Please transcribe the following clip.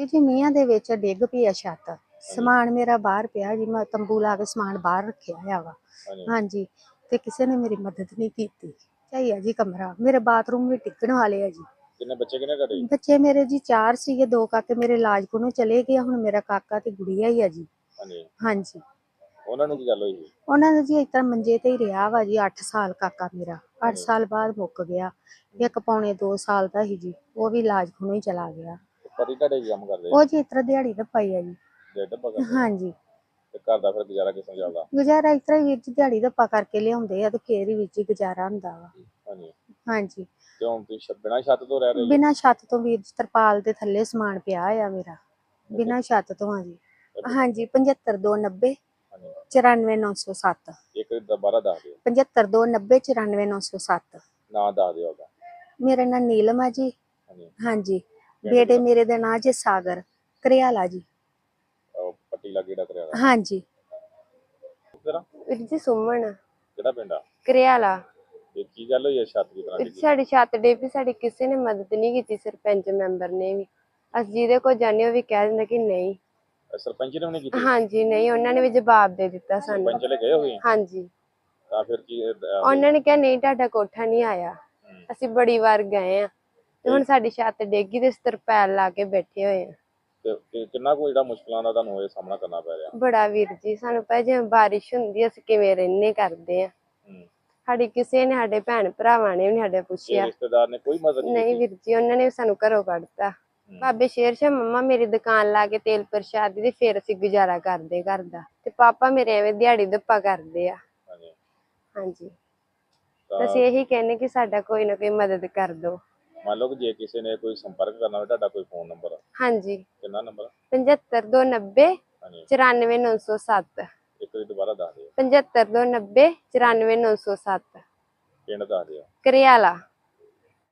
ਵੀ ਜੀ ਮੀਆਂ ਦੇ ਵਿੱਚ ਡਿੱਗ ਪਈ ਆ ਛੱਤ। ਸਮਾਨ ਮੇਰਾ ਬਾਹਰ ਪਿਆ ਜੀ ਮੈਂ ਤੰਬੂ ਲਾ ਕੇ ਸਮਾਨ ਬਾਹਰ ਰੱਖਿਆ ਹੋਇਆ ਵਾ। ਹਾਂਜੀ। ਤੇ ਕਿਸੇ ਨੇ ਮੇਰੀ ਮਦਦ ਨਹੀਂ ਕੀਤੀ। ਚਾਹੀਆ ਜੀ ਕਮਰਾ ਮੇਰੇ ਬਾਥਰੂਮ ਵੀ ਟਿਕਣ ਵਾਲੇ ਆ ਜੀ। ਕਿੰਨੇ ਬੱਚੇ ਕਿੰਨੇ ਘਰੇ ਬੱਚੇ ਮੇਰੇ ਜੀ ਚਾਰ ਸੀਗੇ ਦੋ ਕਾਕੇ ਮੇਰੇ ਇਲਾਜ ਕੋਲੋਂ ਚਲੇ ਗਏ ਹੁਣ ਮੇਰਾ ਕਾਕਾ ਤੇ ਗੁੜੀਆ ਹੀ ਆ ਜੀ। ਹਾਂਜੀ। ਹਾਂਜੀ। ਉਹਨਾਂ ਨੂੰ ਕੀ ਗੱਲ ਹੋਈ? ਸੀ? ਉਹਨਾਂ ਦਾ ਜੀ ਇਸ ਤਰ੍ਹਾਂ ਮੰਜੇ ਤੇ ਹੀ ਰਿਹਾ ਵਾ ਜੀ 8 ਸਾਲ ਕਾਕਾ ਮੇਰਾ। 8 ਸਾਲ ਬਾਅਦ ਮੁੱਕ ਗਿਆ। ਇੱਕ ਪੌਣੇ 2 ਸਾਲ ਦਾ ਹੀ ਜੀ ਉਹ ਵੀ ਇਲਾਜ ਕੋਲੋਂ ਹੀ ਚਲਾ ਗਿਆ। ਪਤੀ ਤੁਹਾਡੇ ਕੀ ਕੰਮ ਕਰਦੇ ਉਹ ਜੀ ਇਸ ਤਰ੍ਹਾਂ ਦਿਹਾੜੀ ਦਾ ਪਾਈ ਆ ਜੀ। ਜੇ ਡੱਬਾ ਕਰਦੇ ਹਾਂਜੀ। ਤੇ ਘਰ ਦਾ ਫਿਰ ਗੁਜ਼ਾਰਾ ਕਿਸ ਤਰ੍ਹਾਂ ਚੱਲਦਾ? ਗੁਜ਼ਾਰਾ ਇਸ ਤਰ੍ਹਾਂ ਹੀ ਵੀਰ ਜੀ ਦਿਹਾੜੀ ਦਾ ਕਰਕੇ ਲਿਆਉਂਦੇ ਆ ਤੇ ਫੇਰ ਹੀ ਜੀ ਗੁਜ਼ਾਰਾ ਹੁੰਦਾ ਵਾ। ਹਾਂਜੀ। ਹਾਂਜੀ। ਤੇ ਹੁਣ ਤੁਸੀਂ ਛ- ਬਿਨਾਂ ਛੱਤ ਤੋਂ ਰਹਿ ਰਹੇ ਜੀ? ਬਿਨਾਂ ਛੱਤ ਤੋਂ ਵੀਰ ਜੀ ਤਰਪਾਲ ਦੇ ਥੱਲੇ ਸਮਾਨ ਪਿਆ ਆ ਮੇਰਾ। ਬਿਨਾਂ ਛੱਤ ਤੋਂ ਆ ਜੀ। ਹਾਂਜੀ 75290 ਹਾਂਜੀ। 94907 ਇੱਕ ਦੁਬਾਰਾ ਦੱਸ ਦਿਓ। 75290 94907 ਨਾਂ ਦੱਸ ਦਿਓ ਉਹਦਾ ਮੇਰਾ ਨੀਲਮ ਆ ਜੀ। ਹਾਂਜੀ। ਹਾਂਜੀ। ਬੇਟੇ ਮੇਰੇ ਦਾ ਨਾਂ ਜੀ ਸਾਗਰ ਕਰਿਆਲਾ ਜੀ। ਉਹ ਪੱਟੀ ਲੱਗੇ ਦਾ ਕਰਿਆ ਹਾਂਜੀ। ਤੇਰਾ ਵੀਰ ਜੀ ਸੁਮਨ। ਕਿਹੜਾ ਪਿੰਡ ਆ? ਕਰਿਆਲਾ। ਇਹ ਕੀ ਗੱਲ ਹੋਈ ਹੈ ਛੱਤ ਦੀ ਤਰ੍ਹਾਂ ਵੀਰ ਸਾਡੀ ਛੱਤ ਡੇ ਵੀ ਸਾਡੀ ਕਿਸੇ ਨੇ ਮਦਦ ਨਹੀਂ ਕੀਤੀ ਸਰਪੰਚ ਮੈਂਬਰ ਨੇ ਵੀ। ਅਸੀਂ ਜਿਹਦੇ ਕੋਲ ਜਾਂਦੇ ਉਹ ਵੀ ਕਹਿ ਦਿੰਦਾ ਕਿ ਨਹੀਂ। ਸਰਪੰਚ ਨੇ ਉਹਨੇ ਕੀਤੀ? ਹਾਂਜੀ ਨਹੀਂ ਉਹਨਾਂ ਨੇ ਵੀ ਜਵਾਬ ਦੇ ਦਿੱਤਾ ਸਾਨੂੰ। ਸਰਪੰਚ ਲੈ ਗਏ ਹੋਏ ਹਾਂਜੀ। ਤਾਂ ਫਿਰ ਕੀ ਅਹ, ਉਹਨਾਂ ਨੇ ਕਿਹਾ ਨਹੀਂ ਤੁਹਾਡਾ ਕੋਠਾ ਨਹੀਂ ਆਇਆ। ਹਮ, ਅਸੀਂ ਬੜੀ ਵਾਰ ਗਏ ਆ ਤੇ ਹੁਣ ਸਾਡੀ ਛੱਤ ਡੇਗੀ ਤੇ ਤਰਪੈਲ ਲਾ ਕੇ ਬੈਠੇ ਹੋਏ ਆ ਤੇ ਕਿੰਨਾ ਕੋ ਜਿਹੜਾ ਮੁਸ਼ਕਲਾਂ ਦਾ ਤੁਹਾਨੂੰ ਇਹ ਸਾਹਮਣਾ ਕਰਨਾ ਪੈ ਰਿਹਾ? ਬੜਾ ਵੀਰ ਜੀ ਸਾਨੂੰ ਪਤਾ ਜਿਵੇਂ ਬਾਰਿਸ਼ ਹੁੰਦੀ ਆ, ਅਸੀਂ ਕਿਵੇਂ ਰਹਿੰਨੇ ਕਰਦੇ ਆ। ਸਾਡੀ ਕਿਸੇ ਨੇ ਸਾਡੇ ਭੈਣ ਭਰਾਵਾਂ ਨੇ ਵੀ ਨੀ ਸਾਡੇ ਤੇ ਪੁੱਛਿਆ। ਰਿਸ਼ਤੇਦਾਰ ਨੇ ਕੋਈ ਮਦਦ ਨਹੀਂ ਨਹੀਂ ਵੀਰ ਜੀ ਉਹਨਾਂ ਨੇ ਸਾਨੂੰ ਘਰੋਂ ਕੱਢਤਾ। ਬਾਬੇ ਸ਼ੇਰ ਸ਼ਾਹ ਮੰਮਾ ਮੇਰੀ ਦੁਕਾਨ ਲਾ ਕੇ ਤੇਲ ਪ੍ਰਸ਼ਾਦ ਦੀ ਤੇ ਫਿਰ ਅਸੀਂ ਗੁਜ਼ਾਰਾ ਕਰਦੇ ਘਰ ਦਾ। ਤੇ ਪਾਪਾ ਮੇਰੇ ਐਵੇਂ ਦਿਹਾੜੀ ਦੱਪਾ ਕਰਦੇ ਆ। ਹਾਂਜੀ। ਹਾਂਜੀ। ਤਾਂ ਤਾਂ ਅਸੀਂ ਇਹੀ ਕਹਿੰਨੇ ਕਿ ਸਾਡਾ ਕੋਈ ਨਾ ਕੋਈ ਮਦਦ ਕਰ ਦਿਓ। ਮੰਨ ਲਓ ਕਿ ਜੇ ਕਿਸੇ ਨੇ ਕੋਈ ਸੰਪਰਕ ਕਰਨਾ ਹੋਵੇ ਤੁਹਾਡਾ ਕੋਈ ਫੋਨ ਨੰਬਰ ਹਾਂਜੀ। ਕਿੰਨਾ ਨੰਬਰ 75290 ਹਾਂਜੀ। 94907 ਇੱਕ ਵਾਰੀ ਦੁਬਾਰਾ ਦੱਸ ਦਿਓ। 75290 94907 ਪਿੰਡ ਦੱਸ ਦਿਓ। ਕਰਿਆਲਾ।